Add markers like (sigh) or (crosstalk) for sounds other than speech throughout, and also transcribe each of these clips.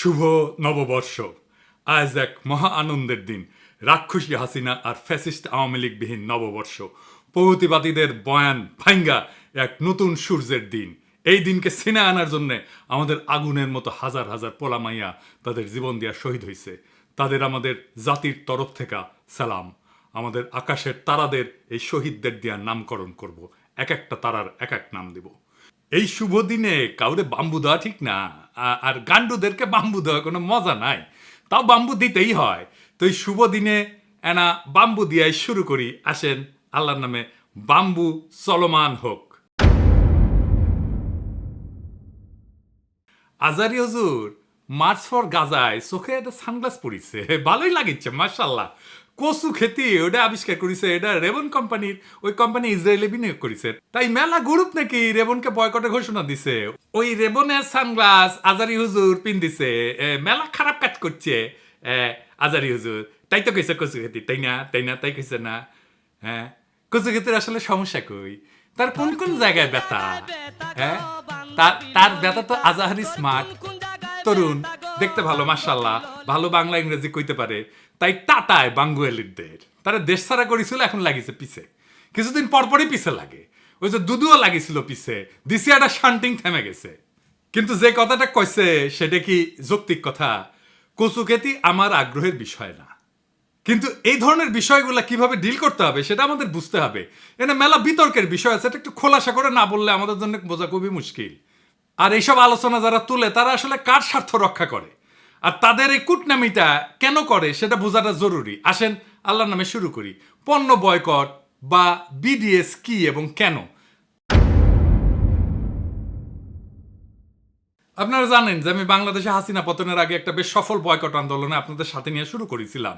শুভ নববর্ষ। আজ এক মহা আনন্দের দিন। রাক্ষসী হাসিনা আর ফ্যাসিস্ট আওয়ামী লীগবিহীন নববর্ষ। প্রগতিবাদীদের বয়ান ভাঙ্গা এক নতুন সূর্যের দিন। এই দিনকে সিনে আনার জন্য আমাদের আগুনের মতো হাজার হাজার পোলামাইয়া তাদের জীবন দিয়া শহীদ হয়েছে তাদের আমাদের জাতির তরফ থেকে সালাম। আমাদের আকাশের তারাদের এই শহীদদের দিয়া নামকরণ করব। এক একটা তারার এক এক নাম দেব। এই শুভ দিনে কাউরে বাম্বু দেওয়া ঠিক না। আর গান্ডুদেরকে বাম্বু দেওয়া কোনো মজা নাই। তাও বাম্বু দিতেই হয়। তো এই শুভ দিনে এনা বাম্বু দিয়াই শুরু করি। আসেন, আল্লাহর নামে বাম্বু চলমান হোক। আজারি হজুর মার্চ ফর গাজায়, চোখে একটা সানগ্লাস পরিছে, ভালোই লাগিচ্ছে মার্শাল্লাহ কচু খেতি ওটা আবিষ্কার করেছে, এটা রেবন কোম্পানির, ওই কোম্পানি ইসরায়েলে বিনিয়োগ করেছে। তাই মেলা গ্রুপ নাকি রেবনকে বয়কটের ঘোষণা দিছে। ওই রেবনের সানগ্লাস আজারি হুজুর পিন দিছে মেলা খারাপ কাজ করছে আজারি হুজুর। তাই তো কইছে কচু খেতি, তাই না তাই না, তাই কইছে না হ্যাঁ? কচু খেতির আসলে সমস্যা কই? তার কোন কোন জায়গায় ব্যথা? হ্যাঁ? তার তার ব্যথা তো আজাহারি স্মার্ট। তরুণ, দেখতে ভালো মার্শাল্লাহ ভালো বাংলা ইংরেজি কইতে পারে। তাই টাটায় বাঙ্গুয়ালিদের তারা দেশ ছাড়া করেছিল, এখন লাগিছে পিছে। কিছুদিন পরপরই পিছে লাগে। ওই যে দুদুও লাগিছিল পিছে। দিসিয়াটা শান্টিং থেমে গেছে। কিন্তু যে কথাটা কইছে, সেটা কি যৌক্তিক কথা? কচু খেতি আমার আগ্রহের বিষয় না। কিন্তু এই ধরনের বিষয়গুলো কীভাবে ডিল করতে হবে, সেটা আমাদের বুঝতে হবে। এখানে মেলা বিতর্কের বিষয় আছে, এটা একটু খোলাসা করে না বললে আমাদের জন্য বোঝা খুবই মুশকিল। আর এইসব আলোচনা যারা তুলে, তারা আসলে কার স্বার্থ রক্ষা করে? আর তাদের এই কুটনামিটা কেন করে, সেটা বোঝাটা জরুরি। আসেন, আল্লাহর নামে শুরু করি। পণ্য বয়কট বা বিডিএস কি এবং কেন? আপনারা জানেন যে আমি বাংলাদেশে হাসিনা পতনের আগে একটা বেশ সফল বয়কট আন্দোলনে আপনাদের সাথে নিয়ে শুরু করেছিলাম।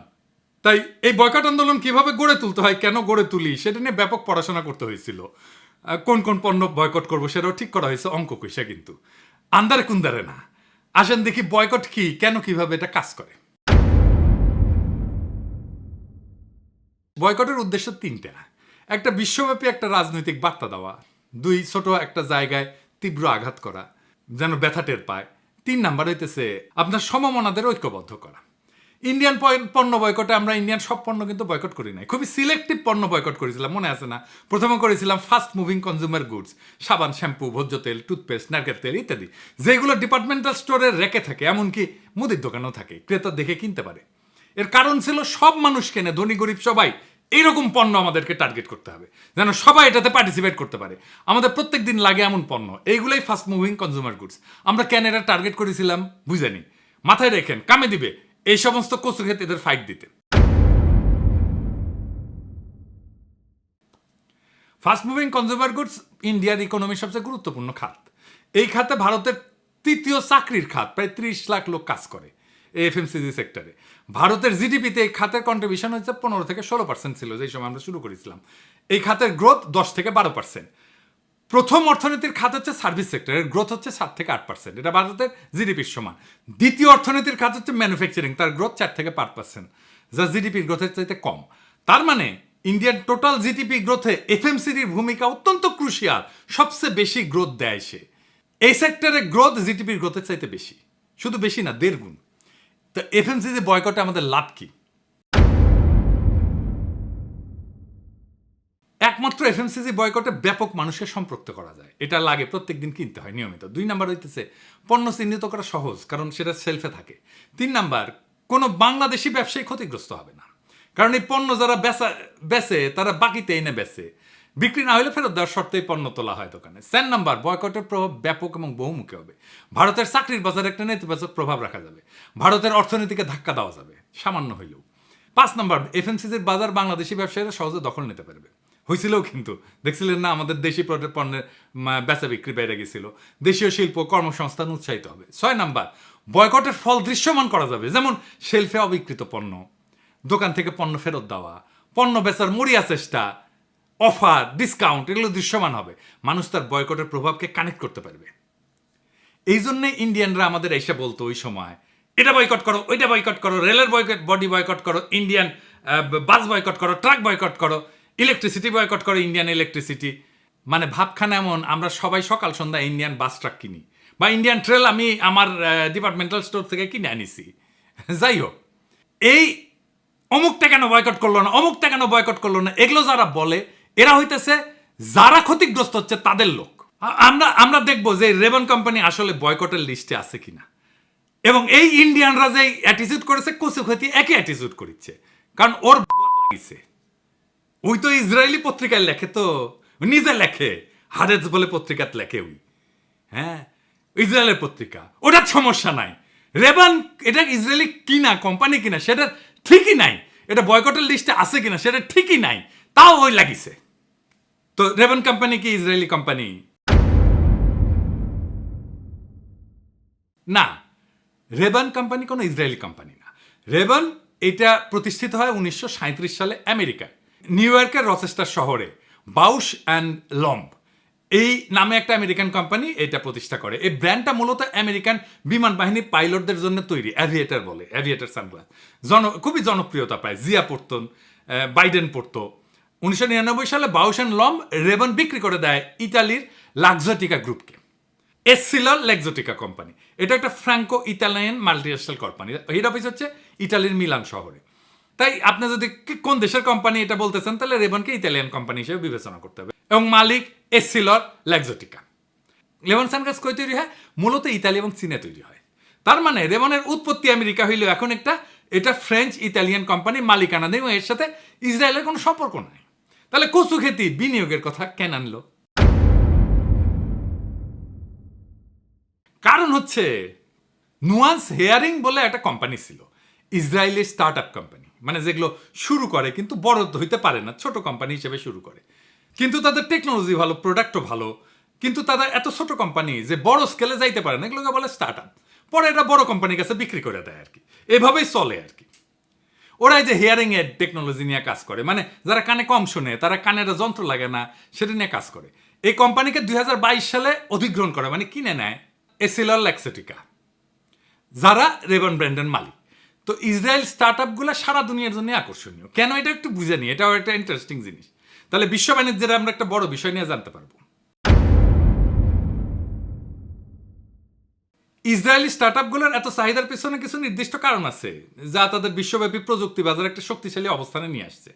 তাই এই বয়কট আন্দোলন কীভাবে গড়ে তুলতে হয়, কেন গড়ে তুলি, সেটা নিয়ে ব্যাপক পড়াশোনা করতে হয়েছিল। কোন কোন পণ্য বয়কট করব সেটাও ঠিক করা হয়েছে অঙ্ক কইসা কিন্তু। আন্দারে কুন্দারে না। আসেন দেখি বয়কট কি, কেন কীভাবে এটা কাজ করে। বয়কটের উদ্দেশ্য তিনটা। একটা বিশ্বব্যাপী একটা রাজনৈতিক বার্তা দেওয়া। দুই, ছোট একটা জায়গায় তীব্র আঘাত করা, যেন ব্যথা টের পায়। তিন নাম্বার হইতেছে, আপনার সমমনাদের ঐক্যবদ্ধ করা। ইন্ডিয়ান পণ্য বয়কটে আমরা ইন্ডিয়ান সব পণ্য কিন্তু বয়কট করি নাই। খুবই সিলেক্টিভ পণ্য বয়কট করেছিলাম, মনে আছে না? প্রথমে করেছিলাম ফাস্ট মুভিং কনজিউমার গুডস সাবান শ্যাম্পু ভোজ্য তেল টুথপেস্ট নারকেল তেল ইত্যাদি। যেগুলো ডিপার্টমেন্টাল স্টোরে রেখে থাকে, এমনকি মুদির দোকানেও থাকে, ক্রেতা দেখে কিনতে পারে। এর কারণ ছিল সব মানুষ কেনে, ধনী, গরিব সবাই এইরকম পণ্য আমাদেরকে টার্গেট করতে হবে, যেন সবাই এটাতে পার্টিসিপেট করতে পারে। আমাদের প্রত্যেক দিন লাগে এমন পণ্য, এইগুলোই ফাস্ট মুভিং কনজিউমার গুডস আমরা কেন এটা টার্গেট করেছিলাম? বুঝেনি মাথায় রেখেন, কামে দিবে। এই সমস্ত কচু এদের ফাইট দিতে। ফাস্ট মুভিং কনজিউমার গুডস ইন্ডিয়ার ইকোনমির সবচেয়ে গুরুত্বপূর্ণ খাত। এই খাতে ভারতের তৃতীয় চাকরির খাত, প্রায় ত্রিশ লাখ লোক কাজ করে এফ এফএমসিজি সেক্টরে ভারতের জিডিপিতে এই খাতের কন্ট্রিবিউশন হচ্ছে পনেরো থেকে ষোলো পার্সেন্ট ছিল, যেই সময় আমরা শুরু করেছিলাম। এই খাতের গ্রোথ দশ থেকে বারো পার্সেন্ট প্রথম অর্থনীতির খাত হচ্ছে সার্ভিস সেক্টর, এর গ্রোথ হচ্ছে সাত থেকে আট পার্সেন্ট এটা ভারতের জিডিপির সমান। দ্বিতীয় অর্থনীতির খাত হচ্ছে ম্যানুফ্যাকচারিং তার গ্রোথ চার থেকে পাঁচ পার্সেন্ট যা জিডিপির গ্রোথের চাইতে কম। তার মানে ইন্ডিয়ান টোটাল জিডিপি গ্রোথে এফএমসিডির ভূমিকা অত্যন্ত ক্রুশিয়াল সবচেয়ে বেশি গ্রোথ দেয় সে। এই সেক্টরে গ্রোথ জিডিপির গ্রোথের চাইতে বেশি, শুধু বেশি না, দেড় গুণ। তো এফএমসিজি বয়কটে আমাদের লাভ কি? একমাত্র এফএমসিজি বয়কটে ব্যাপক মানুষকে সম্পৃক্ত করা যায়। এটা লাগে প্রত্যেকদিন কিনতে হয় নিয়মিত। দুই নাম্বার হইতেছে, পণ্য চিহ্নিত করা সহজ, কারণ সেটা সেলফে থাকে। তিন নাম্বার, কোনো বাংলাদেশি ব্যবসায়ী ক্ষতিগ্রস্ত হবে না। কারণ এই পণ্য যারা বেচা, বেচে, তারা বাকিতে এনে বেচে। বিক্রি না হলে ফেরত দেওয়ার শর্তেই পণ্য তোলা হয় দোকানে। চার নাম্বার, বয়কটের প্রভাব ব্যাপক এবং বহুমুখী হবে। ভারতের চাকরির বাজারে একটা নেতিবাচক প্রভাব রাখা যাবে। ভারতের অর্থনীতিকে ধাক্কা দেওয়া যাবে, সামান্য হইলেও। পাঁচ নম্বর, এফএমসিজির বাজার বাংলাদেশি ব্যবসায়ীরা সহজে দখল নিতে পারবে। হয়েছিলও কিন্তু। দেখছিলেন না, আমাদের দেশি পণ্যের বেচা বিক্রি বেড়ে গেছিল। দেশীয় শিল্প কর্মসংস্থান উৎসাহিত হবে। ছয় নাম্বার, বয়কটের ফল দৃশ্যমান করা যাবে। যেমন শেলফে অবিকৃত পণ্য, দোকান থেকে পণ্য ফেরত দেওয়া, পণ্য বেচার মরিয়া চেষ্টা, অফার, ডিসকাউন্ট, এগুলো দৃশ্যমান হবে। মানুষ তার বয়কটের প্রভাবকে কানেক্ট করতে পারবে। এই জন্যে ইন্ডিয়ানরা আমাদের এসে বলতো ওই সময়, এটা বয়কট করো, ওইটা বয়কট করো, রেলের বয়কট, বডি বয়কট করো, ইন্ডিয়ান বাস বয়কট করো, ট্রাক বয়কট করো। ইলেকট্রিসিটি বয়কট করে ইন্ডিয়ান ইলেকট্রিসিটি মানে ভাবখানা এমন, আমরা সবাই সকাল সন্ধ্যা ইন্ডিয়ান বাস ট্রাক কিনি। বা ইন্ডিয়ান ট্রেল আমি আমার ডিপার্টমেন্টাল স্টোর থেকে কিনে আনিছি। যাই হোক, এই অমুকটা কেন বয়কট করল না, অমুকটা কেন বয়কট করল না, এগুলো যারা বলে, এরা হইতেছে যারা ক্ষতিগ্রস্ত হচ্ছে তাদের লোক। আমরা আমরা দেখব যে রেবন কোম্পানি আসলে বয়কটের লিস্টে আছে কিনা। এবং এই ইন্ডিয়ানরা যে অ্যাটিচিউড করেছে কচু ক্ষতি একই অ্যাটিচিউড করিচ্ছে। কারণ ওর লাগিছে। ওই তো ইসরায়েলি পত্রিকায় লেখে তো নিজে লেখে। হারেজ বলে পত্রিকাত লেখে ওই। হ্যাঁ? ইসরায়েলের পত্রিকা। ওটার সমস্যা নাই। রেবান, এটা ইসরায়েলি কিনা, কোম্পানি কিনা, সেটা ঠিকই নাই। এটা বয়কটের লিস্টে আছে কিনা, সেটা ঠিকই নাই। তাও ওই লাগিছে। তো রেবান কোম্পানি কি ইসরায়েলি কোম্পানি? না। রেবান কোম্পানি কোনো ইসরায়েলি কোম্পানি না। রেবান, এটা প্রতিষ্ঠিত হয় উনিশশো সাঁইত্রিশ সালে আমেরিকায়। নিউ ইয়র্কের রচেস্টার শহরে। বাউস অ্যান্ড লম্ব এই নামে একটা আমেরিকান কোম্পানি এটা প্রতিষ্ঠা করে। এই ব্র্যান্ডটা মূলত আমেরিকান বিমান বাহিনীর পাইলটদের জন্য তৈরি অ্যাভিয়েটার বলে অ্যাভিয়েটার সানগ্লাস জন, খুবই জনপ্রিয়তা পায়। জিয়া পড়তন বাইডেন পড়তো। উনিশশো নিরানব্বই সালে বাউস অ্যান্ড লম্ব রেবন বিক্রি করে দেয় ইতালির লাক্সোটিকা গ্রুপকে। এসিলর লেক্সোটিকা কোম্পানি এটা একটা Franco Italian multinational company head office হচ্ছে ইতালির মিলান শহরে। তাই আপনি যদি কোন দেশের কোম্পানি এটা বলতেছেন, তাহলে রেবনকে ইতালিয়ান কোম্পানি হিসেবে বিবেচনা করতে হবে। এবং মালিক এসিলর লেক্সোটিকা লেমন সানগ্লাস কই তৈরি হয়? মূলত ইতালি এবং চীনে তৈরি হয়। তার মানে রেবনের উৎপত্তি আমেরিকা হইলেও এখন একটা, এটা ফ্রেঞ্চ ইতালিয়ান কোম্পানি মালিকানা নেই, এবং এর সাথে ইসরায়েলের কোনো সম্পর্ক নাই। তাহলে কচু খেতি বিনিয়োগের কথা কেন আনলো? কারণ হচ্ছে নুয়ান্স হেয়ারিং বলে একটা কোম্পানি ছিল, ইসরায়েলের স্টার্ট আপ কোম্পানি মানে যেগুলো শুরু করে, কিন্তু বড় হইতে পারে না, ছোট কোম্পানি হিসেবে শুরু করে। কিন্তু তাদের টেকনোলজি ভালো প্রোডাক্টও ভালো, কিন্তু তাদের এত ছোট কোম্পানি যে বড় স্কেলে যাইতে পারে না, এগুলোকে বলে স্টার্ট আপ পরে এটা বড় কোম্পানির কাছে বিক্রি করে দেয় আর কি। এভাবেই চলে আর কি। ওরা এই যে হিয়ারিং এর টেকনোলজি নিয়ে কাজ করে মানে যারা কানে কম শোনে, তারা কানের যন্ত্র লাগে না, সেটা নিয়ে কাজ করে। এই কোম্পানিকে দুই হাজার বাইশ সালে অধিগ্রহণ করে মানে কিনে নেয় এসিলর ল্যাক্সেটিকা যারা রেবন ব্র্যান্ডের মালিক। তো ইসরায়েল স্টার্ট আপগুলো সারা দুনিয়ার জন্য আকর্ষণীয়। কেন এটা একটু বুঝে নি? এটাও একটা ইন্টারেস্টিং জিনিস। তাহলে বিশ্ব বাণিজ্যের আমরা একটা বড় বিষয় নিয়ে জানতে পারব। ইসরায়েলি স্টার্ট আপগুলোর এত চাহিদার পিছনে কিছু নির্দিষ্ট কারণ আছে, যা তাদের বিশ্বব্যাপী প্রযুক্তি বাজারে একটা শক্তিশালী অবস্থানে নিয়ে আসছে।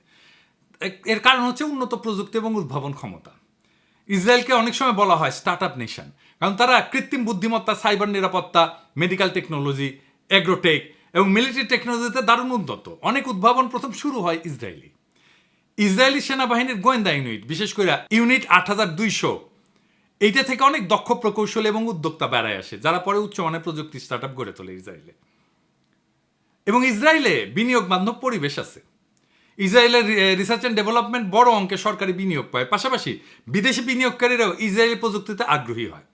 এর কারণ হচ্ছে উন্নত প্রযুক্তি এবং উদ্ভাবন ক্ষমতা। ইসরায়েলকে অনেক সময় বলা হয় স্টার্ট আপ নেশন কারণ তারা কৃত্রিম বুদ্ধিমত্তা সাইবার নিরাপত্তা মেডিকেল টেকনোলজি এগ্রোটেক এবং মিলিটারি টেকনোলজিতে দারুণ উন্নত। অনেক উদ্ভাবন প্রথম শুরু হয় ইসরায়েলি। ইসরায়েলি সেনাবাহিনীর গোয়েন্দা ইউনিট, বিশেষ করে ইউনিট আট হাজার দুইশো। এইটা থেকে অনেক দক্ষ প্রকৌশলী এবং উদ্যোক্তা বেড়ায় আসে, যারা পরে উচ্চমানের প্রযুক্তি স্টার্ট আপ গড়ে তোলে ইসরায়েলে। এবং ইসরায়েলে বিনিয়োগ বান্ধব পরিবেশ আছে। ইসরায়েলের রিসার্চ অ্যান্ড ডেভেলপমেন্ট বড় অঙ্কে সরকারি বিনিয়োগ পায়। পাশাপাশি বিদেশি বিনিয়োগকারীরাও ইসরায়েলি প্রযুক্তিতে আগ্রহী হয়।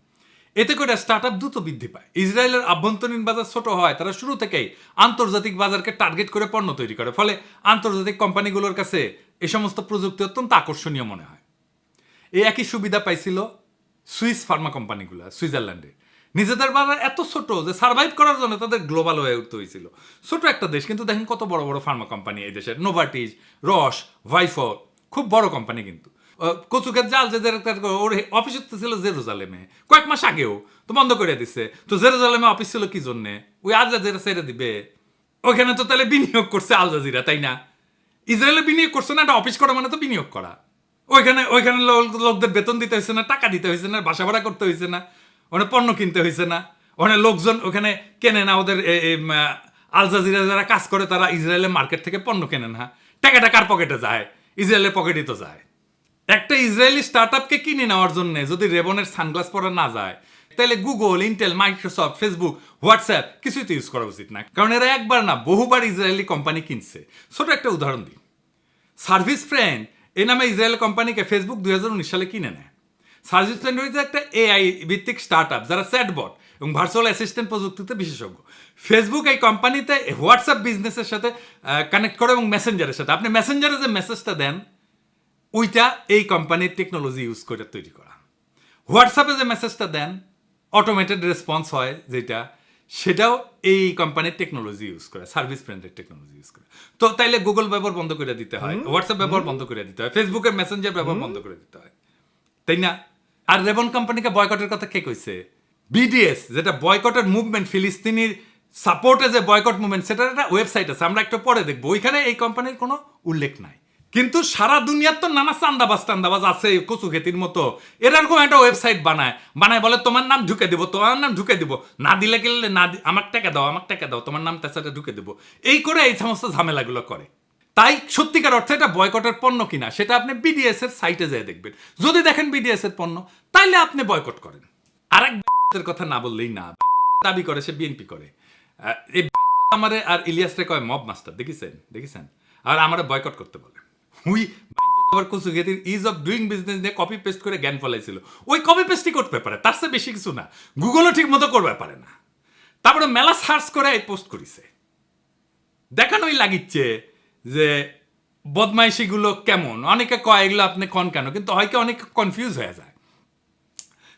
এতে করে স্টার্ট আপ দ্রুত বৃদ্ধি পায়। ইসরায়েলের আভ্যন্তরীণ বাজার ছোট হয় তারা শুরু থেকেই আন্তর্জাতিক বাজারকে টার্গেট করে পণ্য তৈরি করে। ফলে আন্তর্জাতিক কোম্পানিগুলোর কাছে এ সমস্ত প্রযুক্তি অত্যন্ত আকর্ষণীয় মনে হয়। এই একই সুবিধা পাইছিল সুইস ফার্মা কোম্পানিগুলো, সুইজারল্যান্ডে। নিজেদের বাজার এত ছোট যে সার্ভাইভ করার জন্য তাদের গ্লোবাল হয়ে উঠতে হয়েছিল। ছোট একটা দেশ, কিন্তু দেখেন কত বড় বড় ফার্মা কোম্পানি এই দেশের। নোভাটিস রস ভাইফো খুব বড় কোম্পানি কিন্তু। কচুকের জাল যে ওর অফিস তো ছিল জেরুজালেমে। কয়েক মাস আগেও। তো বন্ধ করে দিচ্ছে তো জেরুজালেমে অফিস ছিল কি জন্যে? ওই আল জাজিরা ছেড়ে দিবে। ওখানে তো তাহলে বিনিয়োগ করছে আল জাজিরা, তাই না? ইসরায়েলে বিনিয়োগ করছে না, একটা অফিস করা মানে তো বিনিয়োগ করা। ওইখানে ওইখানে লোকদের বেতন দিতে হয়েছে না, টাকা দিতে হয়েছে না, বাসা ভাড়া করতে হয়েছে না, ওখানে পণ্য কিনতে হয়েছে না। ওখানে লোকজন ওখানে কেনে না, ওদের আল জাজিরা যারা কাজ করে, তারা ইসরায়েলের মার্কেট থেকে পণ্য কেনে না। টাকাটা কার পকেটে যায়? ইসরায়েলের পকেটই তো যায়। একটা ইসরায়েলি স্টার্ট আপকে কিনে নেওয়ার জন্য যদি রেবনের সানগ্লাস পরা না যায়, তাহলে Google Intel Microsoft Facebook WhatsApp কিছুই তো ইউজ করা উচিত না। কারণ এরা একবার না, বহুবার ইসরায়েলি কোম্পানি কিনছে। ছোট একটা উদাহরণ দিই। সার্ভিস ফ্রেন্ড এই নামে ইসরায়েল কোম্পানিকে ফেসবুক দুই হাজার উনিশ সালে কিনে নেয়। সার্ভিস ফ্রেন্ড হয়েছে একটা এআই ভিত্তিক স্টার্ট আপ যারা চ্যাটবট এবং ভার্চুয়াল অ্যাসিস্ট্যান্ট প্রযুক্তিতে বিশেষজ্ঞ। ফেসবুক এই কোম্পানিতে হোয়াটসঅ্যাপ বিজনেসের সাথে কানেক্ট করে এবং মেসেঞ্জারের সাথে। আপনি মেসেঞ্জারে যে মেসেজটা দেন ওইটা এই কোম্পানির টেকনোলজি ইউজ করে তৈরি করা। হোয়াটসঅ্যাপে যে মেসেজটা দেন অটোমেটেড রেসপন্স হয় যেটা সেটাও এই কোম্পানির টেকনোলজি ইউজ করে সার্ভিস ব্র্যান্ডের টেকনোলজি ইউজ করে। তো তাইলে গুগল ব্যবহার বন্ধ করে দিতে হয় হোয়াটসঅ্যাপ ব্যবহার বন্ধ করে দিতে হয় ফেসবুকের মেসেঞ্জার ব্যবহার বন্ধ করে দিতে হয়। তাই না? আর রেবন কোম্পানিকে বয়কটের কথা কে কইছে? বিডিএস যেটা বয়কটের মুভমেন্ট ফিলিস্তিনির সাপোর্টে যে বয়কট মুভমেন্ট সেটার একটা ওয়েবসাইট আছে আমরা একটু পরে দেখব। ওইখানে এই কোম্পানির কোনো উল্লেখ নাই। কিন্তু সারা দুনিয়ার তো নানা চান্দাবাজ টান্দাবাজ আছে কচু খেতির মতো এরকম একটা ওয়েবসাইট বানায়। বানায় বলে, তোমার নাম ঢুকে দিব, তোমার নাম ঢুকে দিব। না দিলে গেলে না আমার টাকা দাও আমার টাকা দাও, তোমার নাম তাছাড়া ঢুকে দিব। এই করে এই সমস্ত ঝামেলাগুলো করে। তাই সত্যিকার অর্থে এটা বয়কটের পণ্য কিনা, সেটা আপনি বিডিএস এর সাইটে যেয়ে দেখবেন। যদি দেখেন বিডিএস এর পণ্য, তাইলে আপনি বয়কট করেন। আর এর কথা না বললেই না। দাবি করে, সে বিএনপি করে। এই আমারে আর ইলিয়াস রে কয় মব মাস্টার দেখিছেন? দেখিছেন? আর আমারে বয়কট করতে বলে। হুই আবার কুসুগেতির ইজ অফ ডুইং বিজনেস নিয়ে কপি পেস্ট করে জ্ঞান ফলাইছিল। ওই কপি পেস্টই করতে পারে, তার বেশি কিছু না। গুগলও ঠিক মতো করবে পারে না। তারপরে মেলা সার্চ করে এই পোস্ট করিছে। দেখানোই লাগিচ্ছে যে বদমাইশিগুলো কেমন? অনেকে কয়, এগুলো আপনি কন কেন? কিন্তু কনফিউজ হয়ে যায়।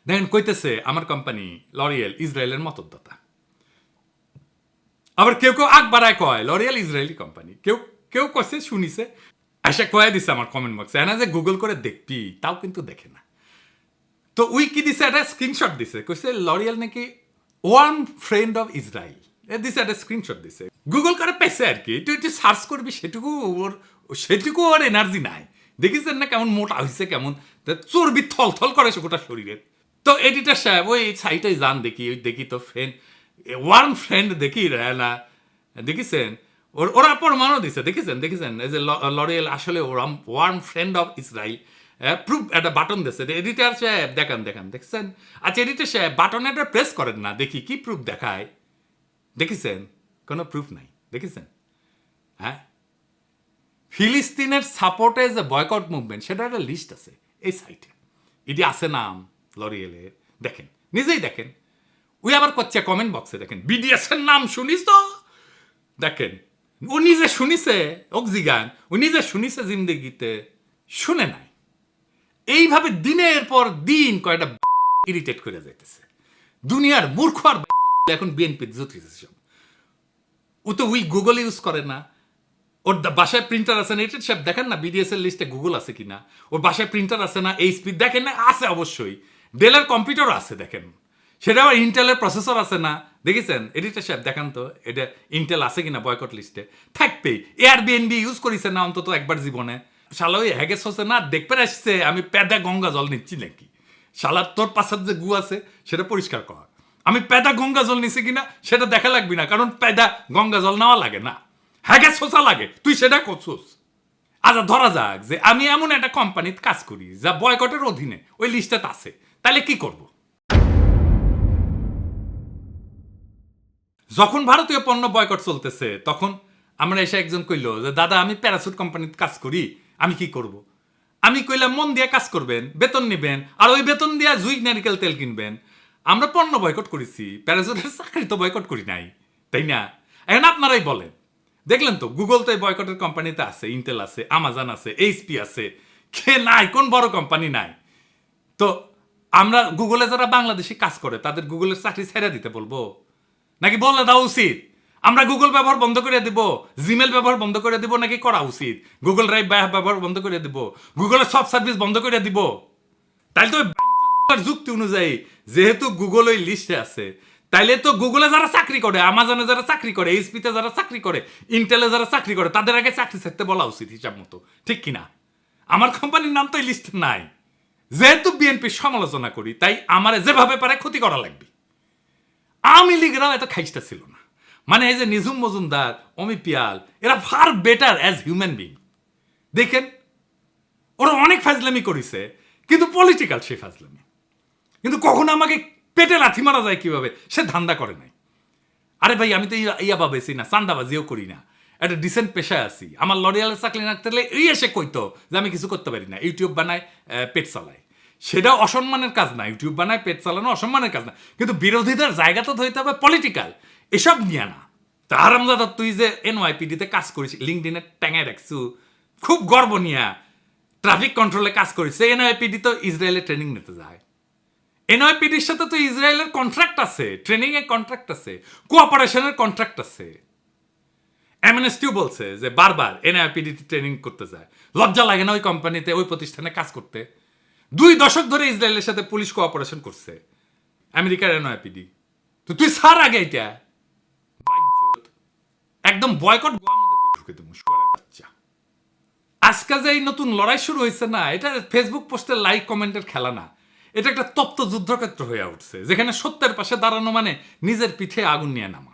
দেখেন কইতেছে আমার কোম্পানি লরিয়েল ইসরায়েলের মতদাতা আবার কেউ কেউ আগ বাড়ায় কয় লরিয়াল ইসরায়েলি কোম্পানি কেউ কেউ কছে শুনিছে। আশা কয়ে দিছে আমার কমেন্ট বক্সে এনা যে গুগল করে দেখবি, তাও কিন্তু দেখে না। তো উই কি দিছে একটা স্ক্রিনশট দিছে, কইছে লরিয়াল নাকি ওয়ান ফ্রেন্ড অফ ইসরায়েল এ দিছে একটা স্ক্রিনশট দিছে। গুগল করে পেছে আর কি, তুই একটু সার্চ করবি, সেটুকু ওর সেটুকু ওর এনার্জি নাই। দেখিছেন না কেমন মোটা হয়েছে কেমন? চর্বি থল থল করে সে গোটা শরীরে। তো এডিটার সাহেব, ওই সাইটে যান দেখি, ওই দেখি তো ফ্রেন্ড ওয়ার্ম ফ্রেন্ড দেখি না দেখিছেন? ওর প্রমাণও দিছে, দেখেছেন দেখেছেন? এই যে লরিয়েল আসলে warm friend of Israel proof, একটা বাটন দিচ্ছে এডিটার সাহেব, দেখান দেখান, দেখছেন? আচ্ছা এডিটার সাহেব বাটন একটা প্রেস করেন না, দেখি কি প্রুফ দেখায়। দেখেছেন? কোনো প্রুফ নাই, দেখেছেন? হ্যাঁ? ফিলিস্তিনের সাপোর্টে যে বয়কট মুভমেন্ট সেটা একটা লিস্ট আছে, এই সাইটে। এটি আছে নাম, লরিয়েলে, দেখেন, নিজেই দেখেন। ওই আবার করছে কমেন্ট বক্সে দেখেন বিডিএস এর নাম শুনিস তো? দেখেন ও নিজে শুনিছে অক্সিগান ও নিজে শুনিছে জিন্দগিতে, শুনে নাই। এইভাবে দিনের পর দিন কয়টা (laughs) ইরিটেট করে যাইতেছে। দুনিয়ার মূর্খ আর (laughs) এখন বিএনপি জুতিছে সব। ও তো উই গুগল ইউজ করে না। ওর বাসায় প্রিন্টার আছে না, এটা সব দেখেন না বিডিএস এর লিস্টে গুগল আছে কিনা? ওর বাসায় প্রিন্টার আছে না, এই স্পিড দেখেন না, আছে অবশ্যই। ডেলের কম্পিউটার আছে, দেখেন। সেটা আবার ইন্টেলের প্রসেসর আছে না দেখেছেন? এডিটার সাহেব, দেখান তো, এটা ইন্টেল আছে কিনা বয়কট লিস্টে থাকবেই এয়ার বিএনবি ইউজ করিছে না অন্তত একবার জীবনে। শালা, ওই হ্যাগেস হচ্ছে না দেখতে আসছে, আমি প্যাদা গঙ্গা জল নিচ্ছি নাকি? শালা, তোর পাশার যে গু আছে, সেটা পরিষ্কার কর। আমি প্যাদা গঙ্গা জল নিছি কিনা, সেটা দেখা লাগবি না, কারণ প্যাদা গঙ্গা জল নেওয়া লাগে না। হ্যাগে শোষা লাগে, তুই সেটা করছোস। আচ্ছা ধরা যাক যে আমি এমন একটা কোম্পানিতে কাজ করি, যা বয়কটের অধীনে, ওই লিস্টে আছে। তাহলে কি করব? যখন ভারতীয় পণ্য বয়কট চলতেছে, তখন আমরা এসে একজন কইলো যে, দাদা, আমি প্যারাসুট কোম্পানিতে কাজ করি, আমি কি করব। আমি কইলাম, মন দিয়ে কাজ করবেন, বেতন নেবেন, আর ওই বেতন দিয়ে জুই, নারিকেল তেল কিনবেন। আমরা পণ্য বয়কট করেছি প্যারাসুটের চাকরি তো বয়কট করি নাই, তাই না? এখন আপনারাই বলেন। দেখলেন তো গুগল তো এই বয়কটের কোম্পানিতে আছে ইন্টেল আছে আমাজন আছে এইচপি আছে, কে নাই, কোন বড় কোম্পানি নাই। তো আমরা গুগলে যারা বাংলাদেশে কাজ করে, তাদের গুগলের চাকরি ছেড়ে দিতে বলব। নাকি বলে দেওয়া উচিত? আমরা গুগল ব্যবহার বন্ধ করে দিব জিমেল ব্যবহার বন্ধ করে দিব নাকি করা উচিত? গুগল ড্রাইভ ব্যবহার বন্ধ করে দিব গুগলের সব সার্ভিস বন্ধ করে দিব। তাইলে তো যুক্তি অনুযায়ী, যেহেতু গুগল ওই লিস্টে আছে, তাইলে তো গুগলে যারা চাকরি করে আমাজনে যারা চাকরি করে এইচপিতে যারা চাকরি করে ইন্টেলে যারা চাকরি করে, তাদের আগে চাকরি ছাড়তে বলা উচিত হিসাব মতো, ঠিক কিনা? আমার কোম্পানির নাম তো এই লিস্টে নাই। যেহেতু বিএনপির সমালোচনা করি, তাই আমারে যেভাবে পারে ক্ষতি করা লাগবে। আওয়ামী লীগরাও এত খাইস্টা ছিল না। মানে এই যে নিঝুম মজুমদার অমি পিয়াল, এরা far better as human being দেখেন, ওরা অনেক ফাজলামি করেছে, কিন্তু পলিটিক্যাল সে ফাজলামি। কিন্তু কখনো আমাকে পেটে লাথি মারা যায় কীভাবে, সে ধান্দা করে নাই। আরে ভাই, আমি তো ইয়া- পাবেছি না, চান্দাবাজিও করি না। একটা ডিসেন্ট পেশায় আছি। আমার লরিয়ালের চাকরি না থাকলে এই এসে কইতো যে আমি কিছু করতে পারি না। ইউটিউব বানায় পেট চালায়। সেটা অসম্মানের কাজ না, ইউটিউব বানায়, পেট চালানো অসম্মানের কাজ না। কিন্তু বিরোধীদের জায়গা তো ধরতে হবে পলিটিক্যাল এসব নিয়ে না। তা আরামদাদা তুই যে এনওয়াইপিডিতে কাজ করিস লিঙ্কডিনে ট্যাঙায় রাখছু, খুব গর্ব নিয়া। ট্রাফিক কন্ট্রোলে কাজ করিস এনওয়াইপিডি তো ইসরায়েলে ট্রেনিং নিতে যায়। এনওয়াইপিডির সাথে তো ইসরায়েলের কন্ট্রাক্ট আছে ট্রেনিং এর কন্ট্রাক্ট আছে। কোঅপারেশনের কন্ট্রাক্ট আছে এমএনএসটিও বলছে যে বারবার এনআইপিডি ট্রেনিং করতে যায়। লজ্জা লাগে না ওই কোম্পানিতে ওই প্রতিষ্ঠানে কাজ করতে? দুই দশক ধরে ইসরায়েলের সাথে পুলিশ কোঅপারেশন করছে। আমেরিকার এনআইপিডি তো তুই সার আগে এটা। একদম বয়কট ঢুকে বাচ্চা। আজকে যে এই নতুন লড়াই শুরু হয়েছে না, এটা ফেসবুক পোস্টের লাইক কমেন্টের খেলা না। এটা একটা তপ্ত যুদ্ধক্ষেত্র হয়ে উঠছে, যেখানে সত্যের পাশে দাঁড়ানো মানে নিজের পিঠে আগুন নিয়ে নামা।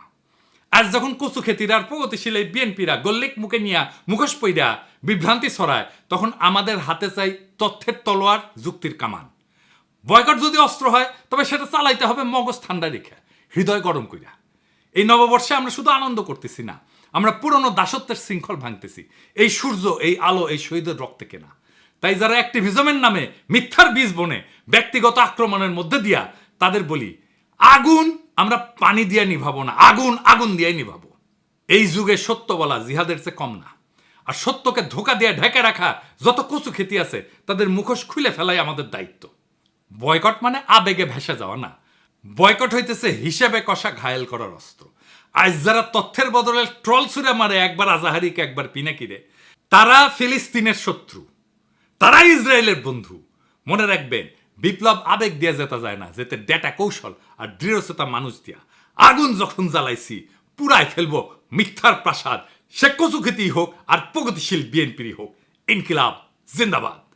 আজ যখন কচু খেতির আর প্রগতিশীল এই বিএনপিরা গল্লিক মুখে নিয়া মুখোশ পইরা বিভ্রান্তি ছড়ায়, তখন আমাদের হাতে চাই তথ্যের তলোয়ার, যুক্তির কামান। বয়কট যদি অস্ত্র হয়, তবে সেটা চালাইতে হবে মগজ ঠান্ডা রেখে, হৃদয় গরম কইরা। এই নববর্ষে আমরা শুধু আনন্দ করতেছি না, আমরা পুরনো দাসত্বের শৃঙ্খল ভাঙতেছি, এই সূর্য, এই আলো, এই শহীদের রক্তে কেনা। তাই যারা অ্যাক্টিভিজমের নামে মিথ্যার বীজ বনে ব্যক্তিগত আক্রমণের মধ্যে দিয়া তাদের বলি, আগুন আমরা পানি দিয়ে নিভাবো না, আগুন আগুন দিয়ে নিভাবো। এই যুগে সত্য বলা জিহাদের চেয়ে কম না। আর সত্যকে ধোকা দিয়ে ঢেকে রাখা যত কচু খেতি আছে, তাদের মুখোশ খুলে ফেলাই আমাদের দায়িত্ব। বয়কট মানে আবেগে ভেসে যাওয়া না। বয়কট হইতেছে হিসেবে কষা ঘায়েল করার অস্ত্র। আজ যারা তথ্যের বদলে ট্রল ছুড়ে মারে, একবার আজাহারিকে, একবার পিনাকিরে, তারা ফিলিস্তিনের শত্রু। তারা ইসরায়েলের বন্ধু। মনে রাখবেন বিপ্লব আবেগ দিয়া যেতে যায় না যেতে ডেটা কৌশল আর দৃঢ়চেতা মানুষ দিয়া। আগুন যখন জ্বালাইছি, পুরাই ফেলব মিথ্যার প্রাসাদ। সে কচু খেতেই হোক আর প্রগতিশীল বিএনপিরই হোক। ইনকিলাব, জিন্দাবাদ।